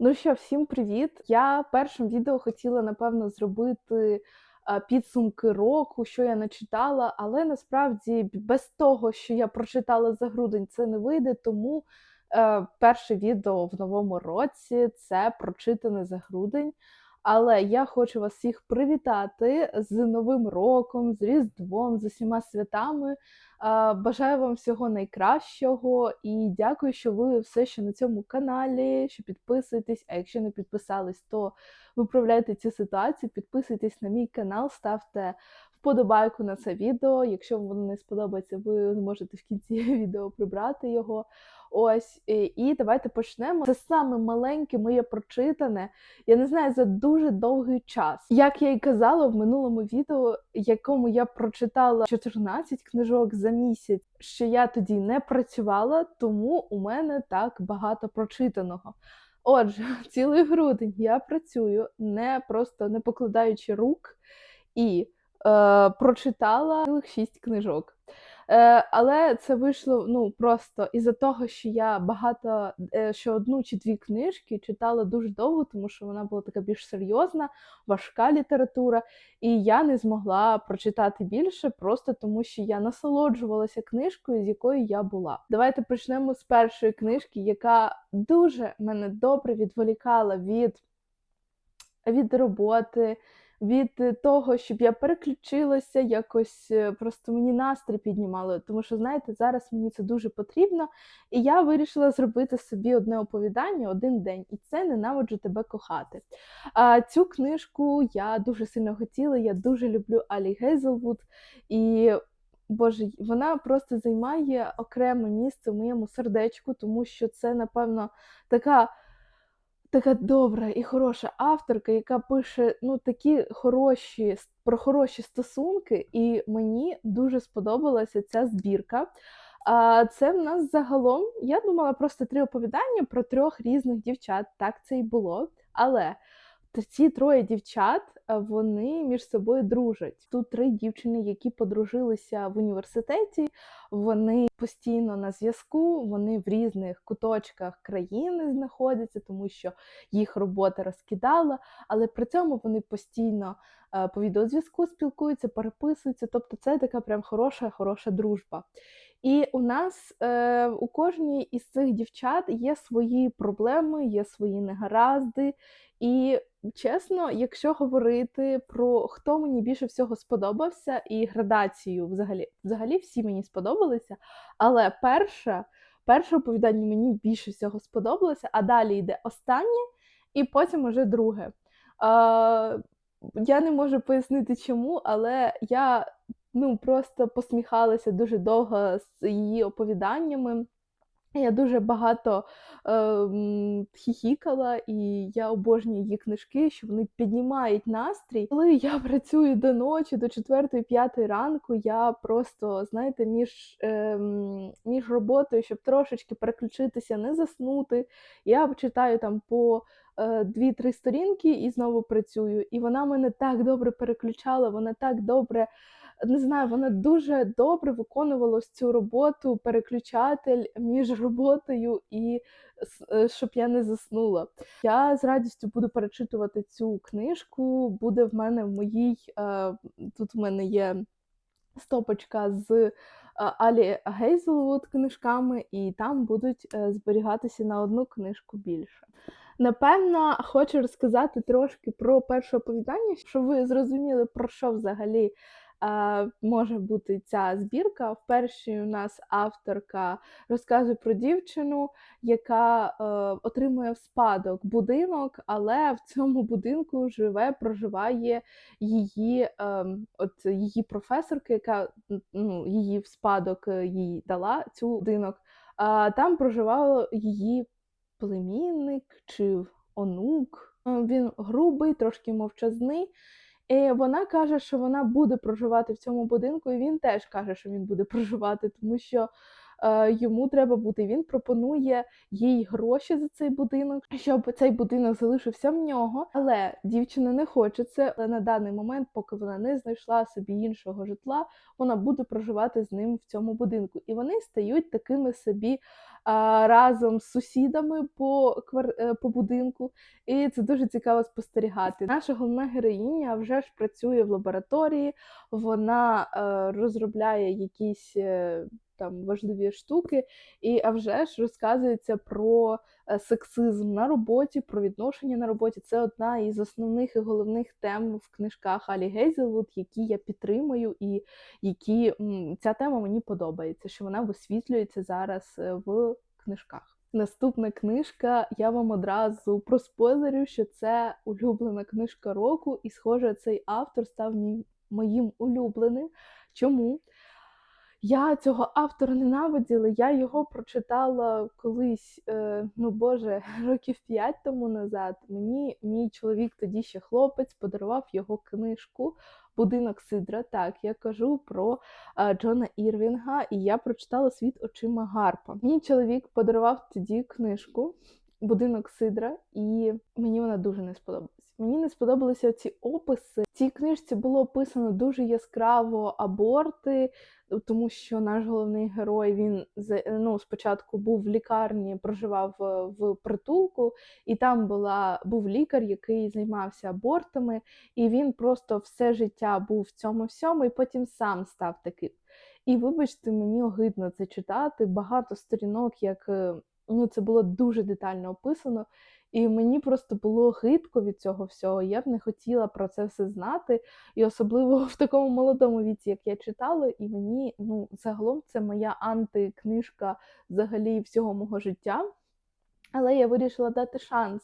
Ну що, всім привіт! Я першим відео хотіла, напевно, зробити підсумки року, що я начитала, але насправді без того, що я прочитала за грудень, це не вийде. Тому е, перше відео в новому році це прочитане за грудень. Але я хочу вас всіх привітати з Новим роком, з Різдвом, з усіма святами. Бажаю вам всього найкращого і дякую, що ви все ще на цьому каналі, що підписуєтесь. А якщо не підписались, то виправляйте цю ситуацію, підписуйтесь на мій канал, ставте вподобайку на це відео. Якщо вам воно не сподобається, ви зможете в кінці відео прибрати його. Ось і, давайте почнемо. Це саме маленьке моє прочитане. Я не знаю за дуже довгий час. Як я і казала в минулому відео, якому я прочитала 14 книжок за місяць, що я тоді не працювала, тому у мене так багато прочитаного. Отже, цілий грудень я працюю, не просто не покладаючи рук, і прочитала цілих 6 книжок. Е, але це вийшло ну просто із-за того, що я багато е, що одну чи дві книжки читала дуже довго, тому що вона була така більш серйозна, важка література, і я не змогла прочитати більше, просто тому що я насолоджувалася книжкою, з якою я була. Давайте почнемо з першої книжки, яка дуже мене добре відволікала від від роботи, від е, того, щоб я переключилася, якось е, просто мені настрій піднімало. Тому що, знаєте, зараз мені це дуже потрібно. І я вирішила зробити собі одне оповідання один день, і це ненавиджу тебе кохати. А цю книжку я дуже сильно хотіла. Я дуже люблю Алі Гейзелвуд. І Боже, вона просто займає окреме місце в моєму сердечку, тому що це, напевно, така така добра і хороша авторка, яка пише ну такі хороші про хороші стосунки, і мені дуже сподобалася ця збірка. А це в нас загалом, я думала просто три оповідання про трьох різних дівчат. Так це і було. Але ці троє дівчат вони між собою дружать. Тут три дівчини, які подружилися в університеті. Вони постійно на зв'язку, вони в різних куточках країни знаходяться, тому що їх робота розкидала, але при цьому вони постійно по відеозв'язку спілкуються, переписуються. Тобто це така прям хороша, хороша дружба. І у нас е, у кожній із цих дівчат є свої проблеми, є свої негаразди. І чесно, якщо говорити про хто мені більше всього сподобався, і градацію взагалі, взагалі всі мені сподобалися. Але перше, перше оповідання мені більше всього сподобалося, а далі йде останнє, і потім уже друге. Е, я не можу пояснити чому, але я ну, просто посміхалася дуже довго з її оповіданнями. Я дуже багато е, хіхікала, і я обожнюю її книжки, що вони піднімають настрій. Коли я працюю до ночі, до 4-5 ранку, я просто, знаєте, між е, між роботою, щоб трошечки переключитися, не заснути. Я читаю там по е, 2-3 сторінки і знову працюю. І вона мене так добре переключала, вона так добре не знаю, вона дуже добре виконувала цю роботу, переключатель між роботою і е, щоб я не заснула. Я з радістю буду перечитувати цю книжку. Буде в мене в моїй е, тут в мене є стопочка з. Е, Алі Гейзелвуд книжками, і там будуть зберігатися на одну книжку більше. Напевно, хочу розказати трошки про перше оповідання, щоб ви зрозуміли, про що взагалі може бути ця збірка. В першій у нас авторка розказує про дівчину, яка е, отримує в спадок будинок, але в цьому будинку живе, проживає її е, от її професорка, яка ну, її в спадок е, їй дала цю будинок. Там проживав її племінник чи онук. Він грубий, трошки мовчазний. І вона каже, що вона буде проживати в цьому будинку, і він теж каже, що він буде проживати, тому що йому треба бути. Він пропонує їй гроші за цей будинок, щоб цей будинок залишився в нього. Але дівчина не хоче це. Але на даний момент, поки вона не знайшла собі іншого житла, вона буде проживати з ним в цьому будинку. І вони стають такими собі разом з сусідами по, квар... е, по будинку. І це дуже цікаво спостерігати. Наша головна героїня вже ж працює в лабораторії, вона е, розробляє якісь. Там важливі штуки, і а вже ж розказується про е, сексизм на роботі, про відношення на роботі. Це одна із основних і головних тем в книжках Алі Гейзелвуд, які я підтримую, і які ця тема мені подобається, що вона висвітлюється зараз е, в книжках. Наступна книжка, я вам одразу проспойлерю, що це улюблена книжка року, і, схоже, цей автор став моїм улюбленим. Чому? Я цього автора ненавиділа, я його прочитала колись, е, ну боже, років п'ять тому назад. Мені мій чоловік, тоді ще хлопець, подарував його книжку Будинок Сидра. Так, я кажу про е, Джона Ірвінга, і я прочитала світ очима Гарпа. Мій чоловік подарував тоді книжку Будинок Сидра, і мені вона дуже не сподобалась. Мені не сподобалися ці описи. В цій книжці було описано дуже яскраво аборти, тому що наш головний герой він ну, спочатку був в лікарні, проживав е, в притулку, і там була був лікар, який займався абортами, і він просто все життя був в цьому всьому, і потім сам став таким. І вибачте, мені огидно це читати. Багато сторінок, як е, ну, це було дуже детально описано. І мені просто було гидко від цього всього. Я б не хотіла про це все знати. І особливо в такому молодому віці, як я читала, і мені ну загалом це моя антикнижка взагалі всього мого життя. Але я вирішила дати шанс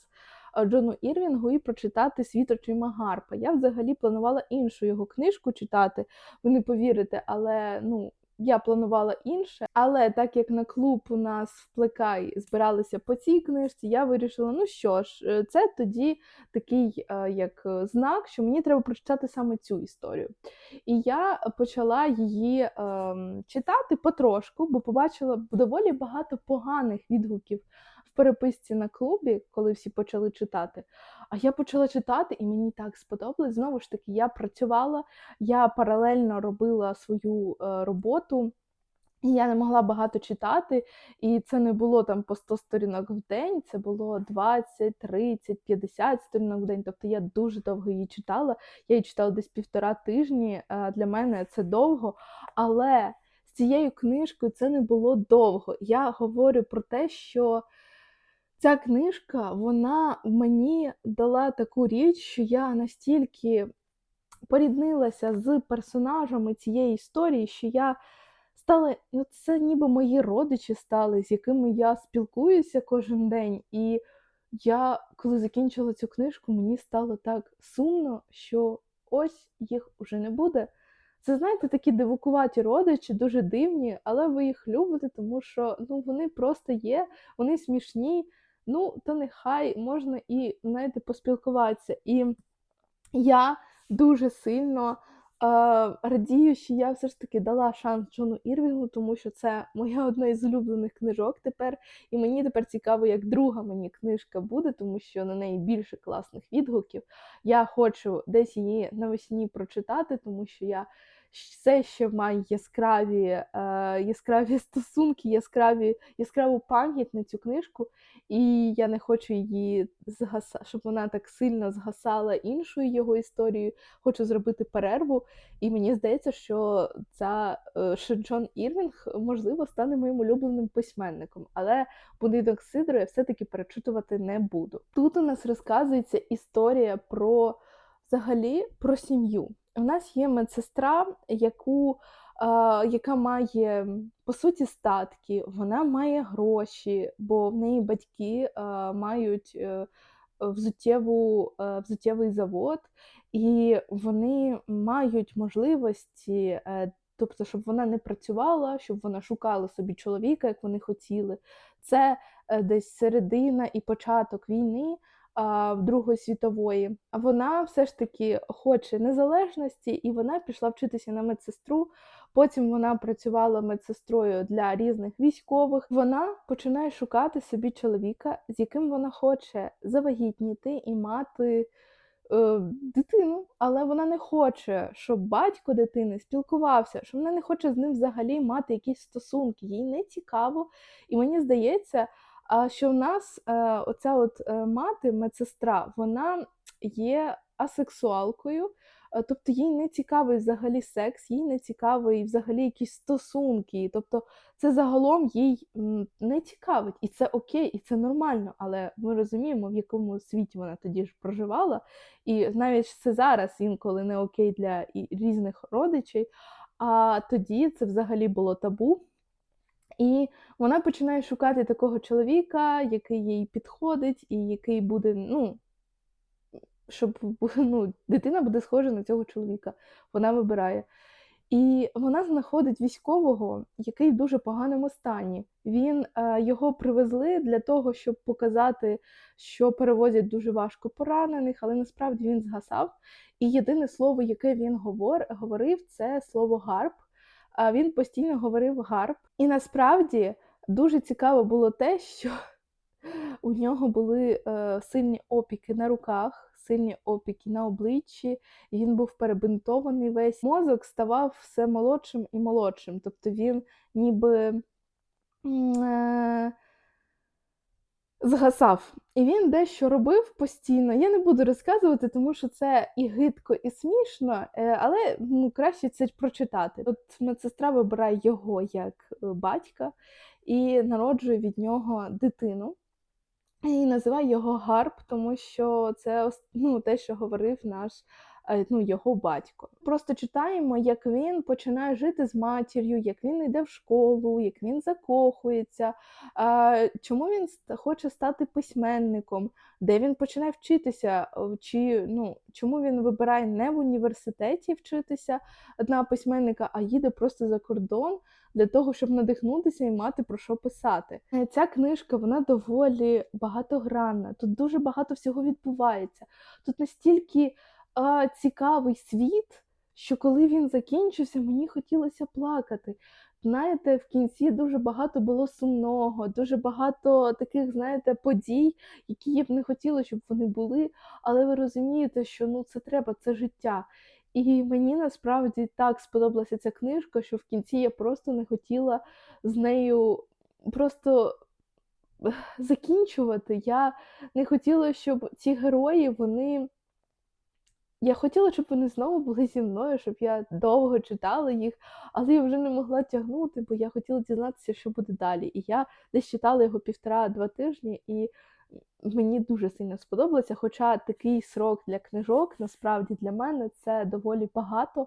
Джону Ірвінгу і прочитати світ очима Гарпа. Я взагалі планувала іншу його книжку читати. Ви не повірите, але ну. Я планувала інше, але так як на клуб у нас в Плекай збиралися по цій книжці, я вирішила: ну що ж, е, це тоді такий е, як е, знак, що мені треба прочитати саме цю історію. І я почала її е, читати потрошку, бо побачила доволі багато поганих відгуків в переписці на клубі, коли всі почали читати. А я почала читати, і мені так сподобалось. Знову ж таки, я працювала, я паралельно робила свою е, роботу. І я не могла багато читати, і це не було там по 100 сторінок в день, це було 20, 30, 50 сторінок в день. Тобто я дуже довго її читала. Я її читала десь півтора тижні. е, Для мене це довго. Але з цією книжкою це не було довго. Я говорю про те, що ця книжка вона мені дала таку річ, що я настільки поріднилася з персонажами цієї історії, що я стала, ну це ніби мої родичі стали, з якими я спілкуюся кожен день. І я, коли закінчила цю книжку, мені стало так сумно, що ось їх уже не буде. Це, знаєте, такі дивукуваті родичі, дуже дивні, але ви їх любите, тому що ну, вони просто є, вони смішні. Ну, то нехай можна і, знаєте, поспілкуватися. І я дуже сильно е, радію, що я все ж таки дала шанс Джону Ірвінгу, тому що це моя одна із улюблених книжок тепер. І мені тепер цікаво, як друга мені книжка буде, тому що на неї більше класних відгуків. Я хочу десь її навесні прочитати, тому що я все ще маю яскраві, е, яскраві стосунки, яскраві, яскраву пам'ять на цю книжку, і я не хочу її згаса, щоб вона так сильно згасала іншою його історією. Хочу зробити перерву. І мені здається, що ця е, Джон Ірвінг можливо стане моїм улюбленим письменником, але будинок Сидро я все-таки перечитувати не буду. Тут у нас розказується історія про взагалі про сім'ю. У нас є медсестра, яку, е, яка має по суті статки, вона має гроші, бо в неї батьки е, мають е, взуттєву, е, взуттєвий завод, і вони мають можливості. е, Тобто, щоб вона не працювала, щоб вона шукала собі чоловіка, як вони хотіли. Це е, десь середина і початок війни. Другої світової. А вона все ж таки хоче незалежності, і вона пішла вчитися на медсестру. Потім вона працювала медсестрою для різних військових. Вона починає шукати собі чоловіка, з яким вона хоче завагітніти і мати е, дитину, але вона не хоче, щоб батько дитини спілкувався, що вона не хоче з ним взагалі мати якісь стосунки. Їй не цікаво. І мені здається, що в нас е, оця от е, мати, медсестра, вона є асексуалкою. Е, Тобто їй не цікавий взагалі секс, їй не цікавий взагалі якісь стосунки. Тобто це загалом їй не цікавить, і це окей, і це нормально. Але ми розуміємо, в якому світі вона тоді ж проживала. І навіть це зараз інколи не окей для різних родичей. А тоді це взагалі було табу. І вона починає шукати такого чоловіка, який їй підходить, і який буде, ну, щоб ну, дитина буде схожа на цього чоловіка. Вона вибирає. І вона знаходить військового, який в дуже поганому стані. Він е, його привезли для того, щоб показати, що перевозять дуже важко поранених, але насправді він згасав. І єдине слово, яке він говор, говорив, це слово гарб. А він постійно говорив гарб. І насправді дуже цікаво було те, що у нього були е, сильні опіки на руках, сильні опіки на обличчі, він був перебинтований весь. Мозок ставав все молодшим і молодшим. Тобто він ніби е, згасав. І він дещо робив постійно. Я не буду розказувати, тому що це і гидко, і смішно, е, але ну, краще це прочитати. От медсестра вибирає його як е, батька і народжує від нього дитину. І називає його Гарб, тому що це ну, те, що говорив наш ну, його батько. Просто читаємо, як він починає жити з матір'ю, як він йде в школу, як він закохується, чому він хоче стати письменником, де він починає вчитися, чи ну, чому він вибирає не в університеті вчитися на письменника, а їде просто за кордон для того, щоб надихнутися і мати про що писати. Е, Ця книжка вона доволі багатогранна. Тут дуже багато всього відбувається. Тут настільки а, цікавий світ, що коли він закінчився, мені хотілося плакати. Знаєте, в кінці дуже багато було сумного, дуже багато таких, знаєте, подій, які я б не хотіла, щоб вони були. Але ви розумієте, що ну це треба, це життя. І мені насправді так сподобалася ця книжка, що в кінці я просто не хотіла з нею просто закінчувати. Я не хотіла, щоб ці герої, вони. Я хотіла, щоб вони знову були зі мною, щоб я довго читала їх, але я вже не могла тягнути, бо я хотіла дізнатися, що буде далі. І я десь читала його півтора-два тижні, і мені дуже сильно сподобалося. Хоча такий срок для книжок насправді для мене це доволі багато.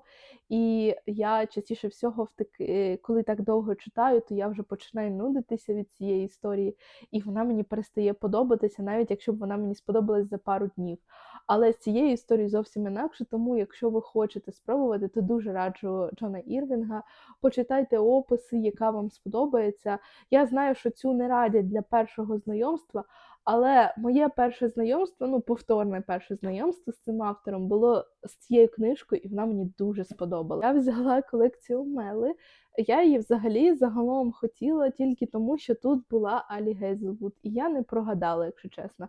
І я частіше всього, в таки, коли так довго читаю, то я вже починаю нудитися від цієї історії, і вона мені перестає подобатися, навіть якщо б вона мені сподобалась за пару днів. Але з цією історією зовсім інакше, тому якщо ви хочете спробувати, то дуже раджу Джона Ірвінга. Почитайте описи, яка вам сподобається. Я знаю, що цю не радять для першого знайомства, але моє перше знайомство, ну повторне перше знайомство з цим автором було з цією книжкою, і вона мені дуже сподобала. Я взяла колекцію Мели. Я її взагалі загалом хотіла тільки тому, що тут була Алі Гейзелвуд, і я не прогадала, якщо чесно.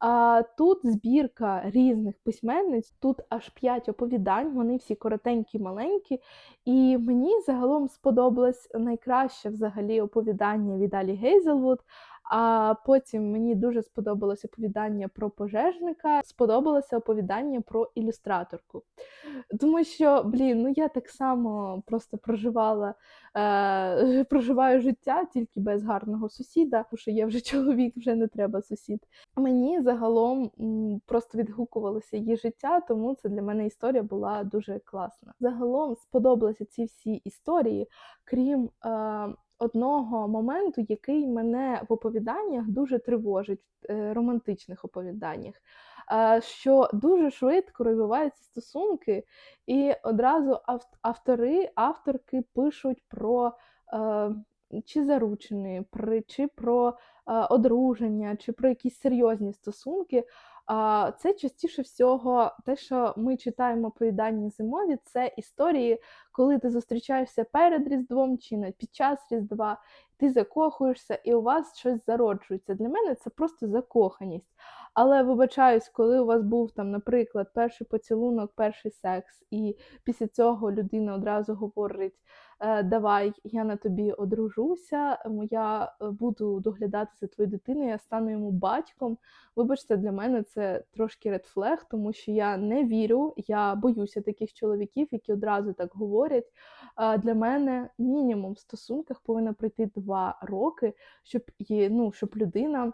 А тут збірка різних письменниць, тут аж п'ять оповідань, вони всі коротенькі, маленькі. І мені загалом сподобалось найкраще взагалі оповідання від Алі Гейзелвуд. А потім мені дуже сподобалось оповідання про пожежника, сподобалося оповідання про ілюстраторку. Тому що, блін, ну я так само просто проживала, е, проживаю життя тільки без гарного сусіда, тому що я вже чоловік, вже не треба сусід. Мені загалом просто відгукувалося її життя, тому це для мене історія була дуже класна. Загалом сподобалися ці всі історії, крім е, одного моменту, який мене в оповіданнях дуже тривожить, в е, романтичних оповіданнях. е, Що дуже швидко розвиваються стосунки, і одразу автори, авторки пишуть про е, чи заручені, чи про одруження, чи про якісь серйозні стосунки. Це частіше всього те, що ми читаємо оповідання зимові, це історії, коли ти зустрічаєшся перед Різдвом чи під час Різдва, ти закохуєшся і у вас щось зароджується. Для мене це просто закоханість. Але вибачаюсь, коли у вас був там, наприклад, перший поцілунок, перший секс, і після цього людина одразу говорить: «Е, Давай, я на тобі одружуся, я е, буду доглядати за твою дитину, я стану йому батьком. Вибачте, для мене це трошки редфлег, тому що я не вірю, я боюся таких чоловіків, які одразу так говорять. Для мене мінімум в стосунках повинно пройти два роки, щоб ну, щоб людина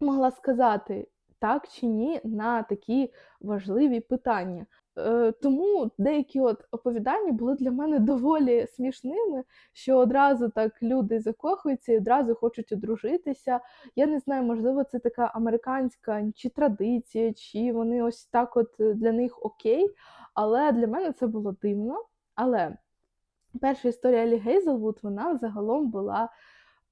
могла сказати так чи ні на такі важливі питання. Е, Тому деякі от оповідання були для мене доволі смішними, що одразу так люди закохуються і одразу хочуть одружитися. Я не знаю, можливо, це така американська чи традиція, чи вони ось так от для них окей. Але для мене це було дивно. Але перша історія Елі Гейзелвуд, вона загалом була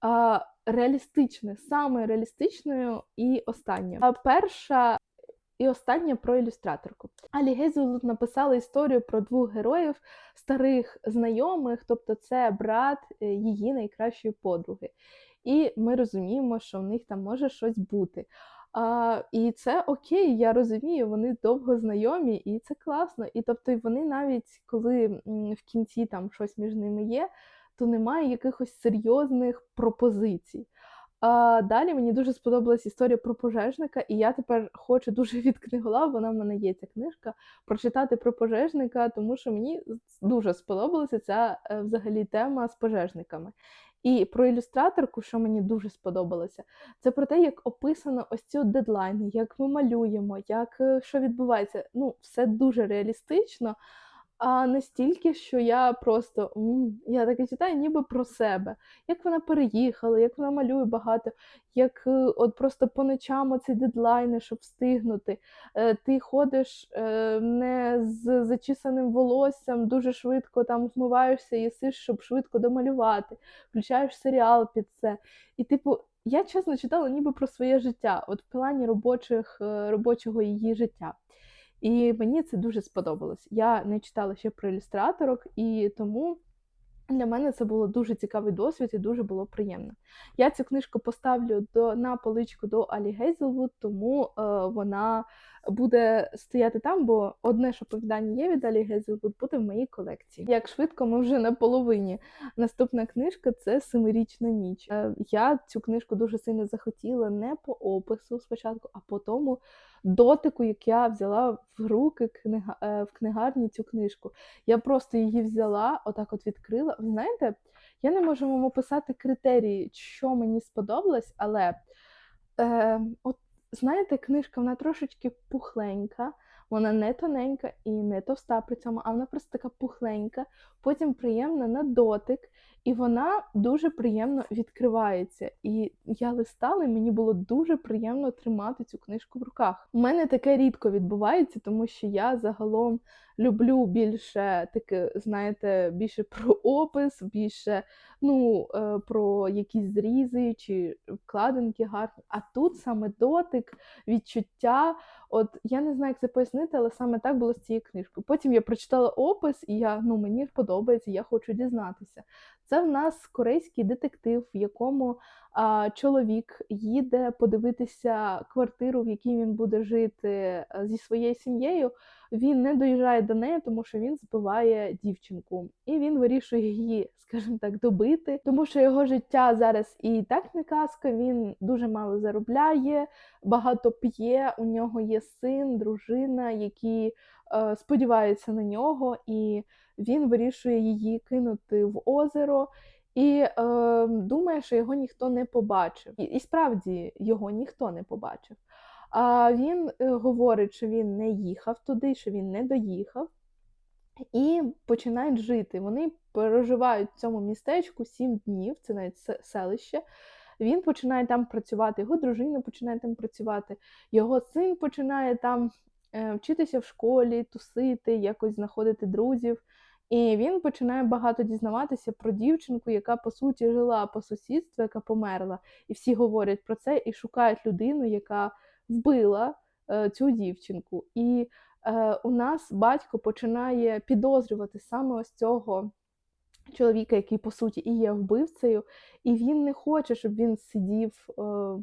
а, реалістичною, саме реалістичною і останньою. Перша і остання про ілюстраторку. Алі Гейзелвуд написала історію про двох героїв, старих знайомих, тобто це брат е, її найкращої подруги. І ми розуміємо, що в них там може щось бути. А, І це окей, я розумію, вони довго знайомі, і це класно. І тобто вони навіть коли в кінці там щось між ними є, то немає якихось серйозних пропозицій. А, Далі мені дуже сподобалась історія про пожежника, і я тепер хочу дуже від книголав, вона в мене є ця книжка, прочитати про пожежника, тому що мені дуже сподобалася ця е, взагалі тема з пожежниками. І про ілюстраторку, що мені дуже сподобалося, це про те, як описано ось ці дедлайни, як ми малюємо, як е, що відбувається. Ну, все дуже реалістично. А настільки, що я просто я таке читаю, ніби про себе, як вона переїхала, як вона малює багато, як е, от просто по ночам ці дедлайни, щоб встигнути. Е, Ти ходиш е, не з зачісаним волоссям, дуже швидко там вмиваєшся, їсиш, щоб швидко домалювати, включаєш серіал під це. І, типу, я чесно читала ніби про своє життя, от в плані робочих, робочого її життя. І мені це дуже сподобалось. Я не читала ще про ілюстраторок, і тому для мене це було дуже цікавий досвід і дуже було приємно. Я цю книжку поставлю до, на поличку до Алі Гейзелвуд, тому е, вона буде стояти там, бо одне ж оповідання є від Алі Гейзелвуд, буде в моїй колекції. Як швидко ми вже на половині. Наступна книжка це Семирічна ніч. Е, я цю книжку дуже сильно захотіла не по опису спочатку, а по тому дотику, як я взяла в руки книга, е, в книгарні цю книжку. Я просто її взяла, отак от відкрила. Ви знаєте, я не можу вам описати критерії, що мені сподобалось, але е, от знаєте, книжка вона трошечки пухленька, вона не тоненька і не товста при цьому, а вона просто така пухленька, потім приємна на дотик, і вона дуже приємно відкривається. І я листала, і мені було дуже приємно тримати цю книжку в руках. У мене таке рідко відбувається, тому що я загалом люблю більше таке, знаєте, більше про опис, більше ну, е, про якісь зрізи чи вкладинки гарні. А тут саме дотик, відчуття. От я не знаю, як це пояснити, але саме так було з цією книжкою. Потім я прочитала опис, і я ну мені подобається, я хочу дізнатися. Це в нас корейський детектив, в якому чоловік їде подивитися квартиру, в якій він буде жити е, зі своєю сім'єю. Він не доїжджає до неї, тому що він збиває дівчинку, і він вирішує її, скажімо так, добити, тому що його життя зараз і так не казка. Він дуже мало заробляє, багато п'є. У нього є син, дружина, які е, сподіваються на нього, і він вирішує її кинути в озеро. І е, думає, що його ніхто не побачив. І, і справді його ніхто не побачив. А він е, говорить, що він не їхав туди, що він не доїхав, і починають жити. Вони проживають в цьому містечку сім днів, це навіть селище. Він починає там працювати, його дружина починає там працювати, його син починає там е, вчитися в школі, тусити, якось знаходити друзів. І він починає багато дізнаватися про дівчинку, яка по суті жила по сусідству, яка померла. І всі говорять про це і шукають людину, яка вбила е, цю дівчинку. І е, у нас батько починає підозрювати саме ось цього чоловіка, який по суті і є вбивцею, і він не хоче, щоб він сидів е,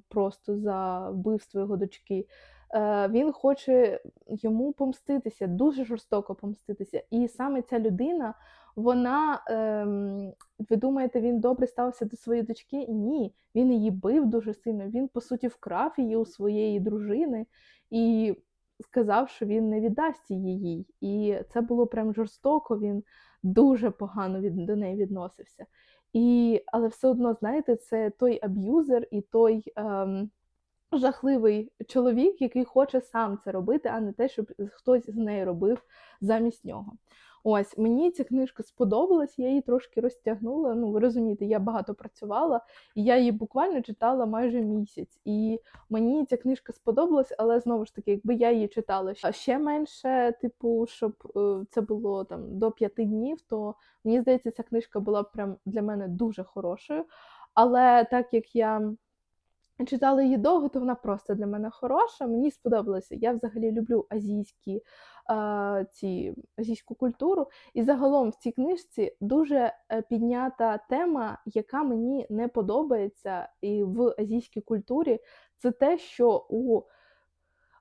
просто за вбивство його дочки. Е, він хоче йому помститися, дуже жорстоко помститися. І саме ця людина, вона, ем, ви думаєте, він добре ставився до своєї дочки? Ні, він її бив дуже сильно. Він, по суті, вкрав її у своєї дружини і сказав, що він не віддасть її їй. І це було прям жорстоко. Він дуже погано від, до неї відносився. І, Але все одно, знаєте, це той аб'юзер і той. Ем, жахливий чоловік, який хоче сам це робити, а не те, щоб хтось з нею робив замість нього. Ось мені ця книжка сподобалась, я її трошки розтягнула. Ну, ви розумієте, я багато працювала, і я її буквально читала майже місяць. І мені ця книжка сподобалась, але знову ж таки, якби я її читала ще менше, типу, щоб е, це було там до п'яти днів, то мені здається, ця книжка була прям для мене дуже хорошою. Але так як я читала її довго, то вона просто для мене хороша. Мені сподобалося. Я взагалі люблю азійські е, ці азійську культуру. І загалом в цій книжці дуже е, піднята тема, яка мені не подобається і в азійській культурі. Це те, що у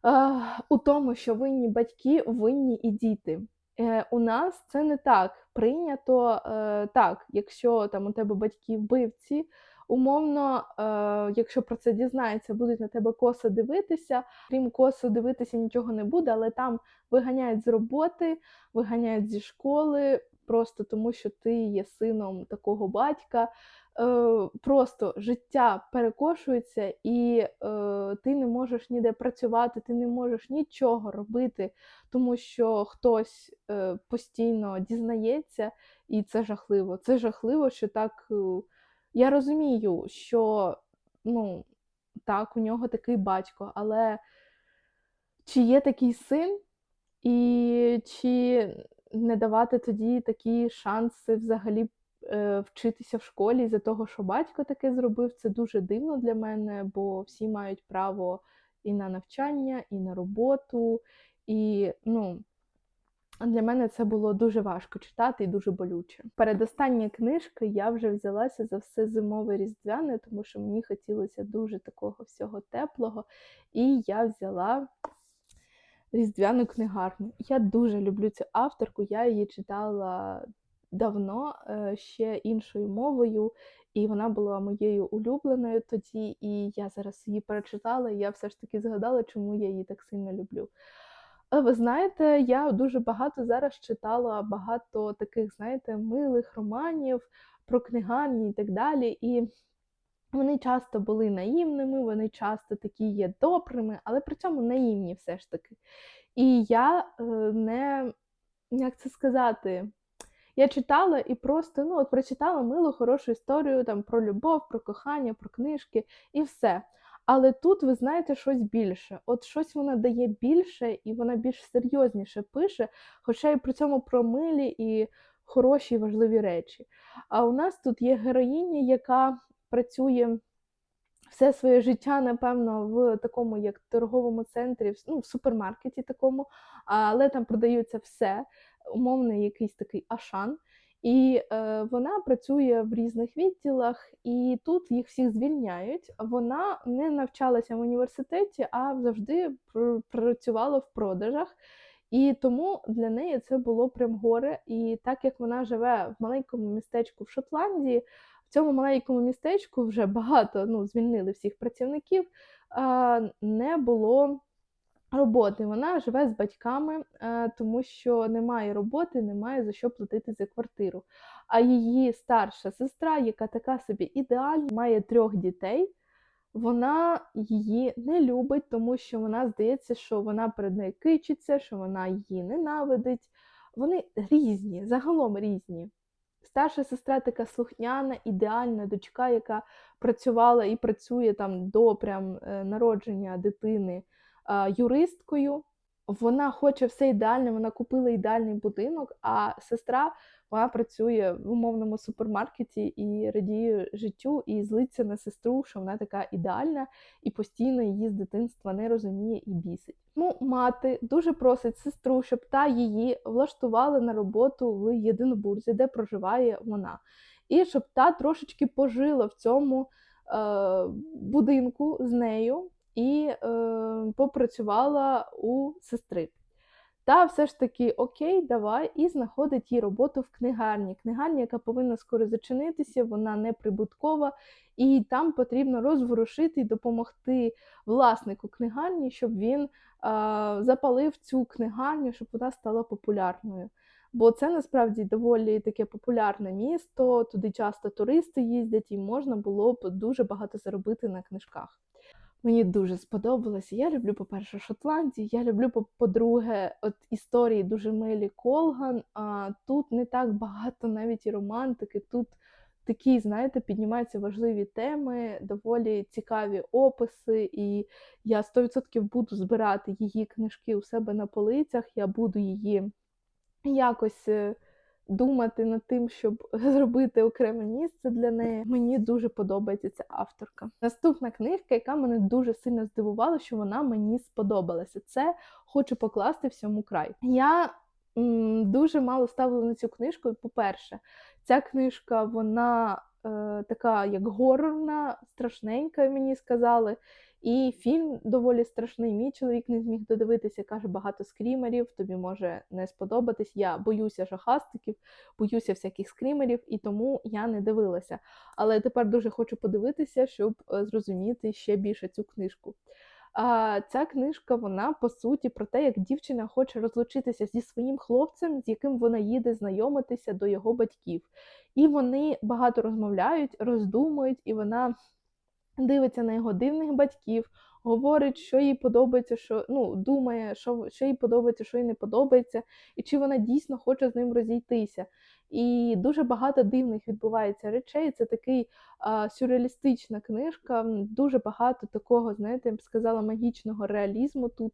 е, у тому, що винні батьки, винні і діти. Е, У нас це не так прийнято. Е, Так, якщо там у тебе батьки вбивці, умовно, е, якщо про це дізнається, будуть на тебе косо дивитися. Крім косо дивитися, нічого не буде, але там виганяють з роботи, виганяють зі школи, просто тому що ти є сином такого батька. Е, Просто життя перекошується, і е, ти не можеш ніде працювати, ти не можеш нічого робити, тому що хтось постійно дізнається, і це жахливо. Це жахливо, що так. Я розумію, що ну, так, у нього такий батько, але чи є такий син, і чи не давати тоді такі шанси взагалі е, вчитися в школі за того, що батько таке зробив, це дуже дивно для мене, бо всі мають право і на навчання, і на роботу, і ну. Для мене це було дуже важко читати і дуже болюче. Передостання книжка я вже взялася за все зимове різдвяне, тому що мені хотілося дуже такого всього теплого. І я взяла різдвяну книгарню. Я дуже люблю цю авторку, я її читала давно, е, ще іншою мовою, і вона була моєю улюбленою тоді. І я зараз її перечитала, і я все ж таки згадала, чому я її так сильно люблю. Ви знаєте, я дуже багато зараз читала багато таких, знаєте, милих романів про книгарні і так далі. І вони часто були наївними, вони часто такі є добрими, але при цьому наївні все ж таки. І я е, не, як це сказати, я читала і просто ну, от прочитала милу, хорошу історію там про любов, про кохання, про книжки і все. Але тут ви знаєте щось більше. От щось вона дає більше, і вона більш серйозніше пише, хоча й при цьому про милі і хороші важливі речі. А у нас тут є героїня, яка працює все своє життя, напевно, в такому, як торговому центрі, ну, в супермаркеті такому, але там продаються все, умовний якийсь такий ашан. І е, вона працює в різних відділах, і тут їх всіх звільняють. Вона не навчалася в університеті, а завжди пр працювала в продажах. І тому для неї це було прям горе. І так як вона живе в маленькому містечку в Шотландії, в цьому маленькому містечку вже багато ну, звільнили всіх працівників, е, не було роботи. Вона живе з батьками, е, тому що немає роботи, немає за що платити за квартиру. А її старша сестра, яка така собі ідеальна, має трьох дітей. Вона її не любить, тому що вона здається, що вона перед нею кичиться, що вона її ненавидить. Вони різні, загалом різні. Старша сестра така слухняна, ідеальна дочка, яка працювала і працює там до прям е, народження дитини юристкою. вона хоче все ідеальне, вона купила ідеальний будинок, а сестра вона працює в умовному супермаркеті і радіє життю, і злиться на сестру, що вона така ідеальна, і постійно її з дитинства не розуміє і бісить. Ну, мати дуже просить сестру, щоб та її влаштувала на роботу в Єдинобурзі, де проживає вона, і щоб та трошечки пожила в цьому е, будинку з нею і е, попрацювала у сестри. Та все ж таки окей, давай, і знаходить їй роботу в книгарні. Книгарня, яка повинна скоро зачинитися, вона не прибуткова, і там потрібно розворушити і допомогти власнику книгарні, щоб він а, запалив цю книгарню, щоб вона стала популярною. Бо це насправді доволі таке популярне місто, туди часто туристи їздять, і можна було б дуже багато заробити на книжках. Мені дуже сподобалося. Я люблю, по-перше, Шотландію. Я люблю, по- по-друге, от історії дуже милі Колган. А тут не так багато навіть і романтики. Тут такі, знаєте, піднімаються важливі теми, доволі цікаві описи, і я 100% буду збирати її книжки у себе на полицях. Я буду її якось е, думати над тим, щоб зробити окреме місце для неї. Мені дуже подобається ця авторка. Наступна книжка, яка мене дуже сильно здивувала, що вона мені сподобалася. Це хочу покласти всьому край. Я м, дуже мало ставила на цю книжку. По-перше, ця книжка, вона е, така як горорна, страшненька, мені сказали. І фільм доволі страшний. Мій чоловік не зміг додивитися, каже, багато скрімерів, тобі може не сподобатись. Я боюся жахастиків, боюся всяких скрімерів, і тому я не дивилася. Але тепер дуже хочу подивитися, щоб е, зрозуміти ще більше цю книжку. А ця книжка, вона по суті про те, як дівчина хоче розлучитися зі своїм хлопцем, з яким вона їде знайомитися до його батьків. І вони багато розмовляють, роздумують, і вона дивиться на його дивних батьків, говорить, що їй подобається, що ну, думає, що, що їй подобається, що їй не подобається, і чи вона дійсно хоче з ним розійтися. І дуже багато дивних відбувається речей. Це такий а, сюрреалістична книжка, дуже багато такого, знаєте, я б сказала, магічного реалізму тут.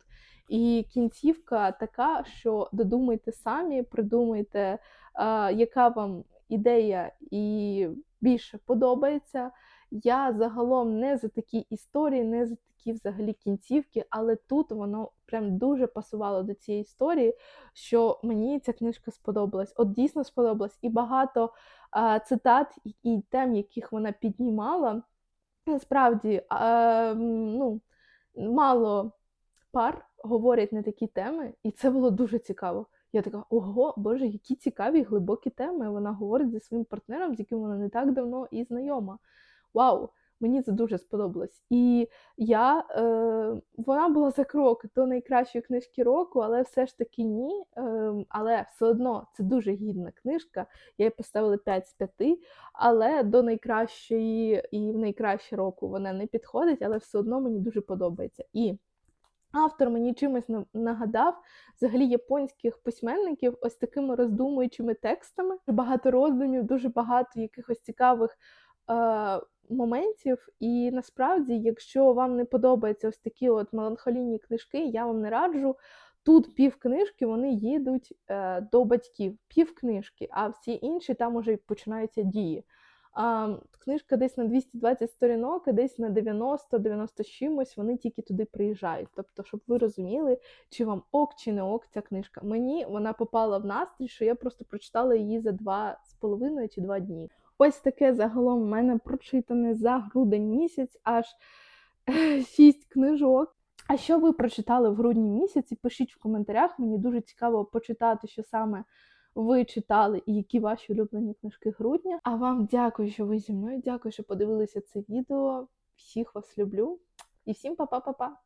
І кінцівка така, що додумайте самі, придумайте, а, яка вам ідея і більше подобається. Я загалом не за такі історії, не за такі взагалі кінцівки, але тут воно прям дуже пасувало до цієї історії, що мені ця книжка сподобалась. От дійсно сподобалась. І багато а, цитат і, тем, яких вона піднімала, насправді а, ну, мало пар говорять на такі теми, і це було дуже цікаво. Я така, ого, боже, які цікаві глибокі теми. Вона говорить зі своїм партнером, з яким вона не так давно і знайома. Вау! Мені це дуже сподобалось. І я, е, вона була за крок до найкращої книжки року, але все ж таки ні. Е, але все одно це дуже гідна книжка. Я їй поставила 5 з 5, але до найкращої і в найкраще року вона не підходить, але все одно мені дуже подобається. І Автор мені чимось нагадав взагалі японських письменників ось такими роздумуючими текстами. Багато роздумів, дуже багато якихось цікавих е, моментів. І насправді, якщо вам не подобаються ось такі от меланхолійні книжки, я вам не раджу. Тут пів книжки вони їдуть е, до батьків, пів книжки, а всі інші там уже починаються дії. А, книжка десь на 220 сторінок, а десь на 90-90 чимось вони тільки туди приїжджають. Тобто, щоб ви розуміли, чи вам ок, чи не ок ця книжка. Мені вона попала в настрій, що я просто прочитала її за два з половиною чи два дні. Ось таке загалом в мене прочитане за грудень місяць, аж шість книжок. А що ви прочитали в грудні місяці? Пишіть в коментарях. Мені дуже цікаво почитати, що саме ви читали і які ваші улюблені книжки грудня. А вам дякую, що ви зі мною. Дякую, що подивилися це відео. Всіх вас люблю і всім па-па-па-па!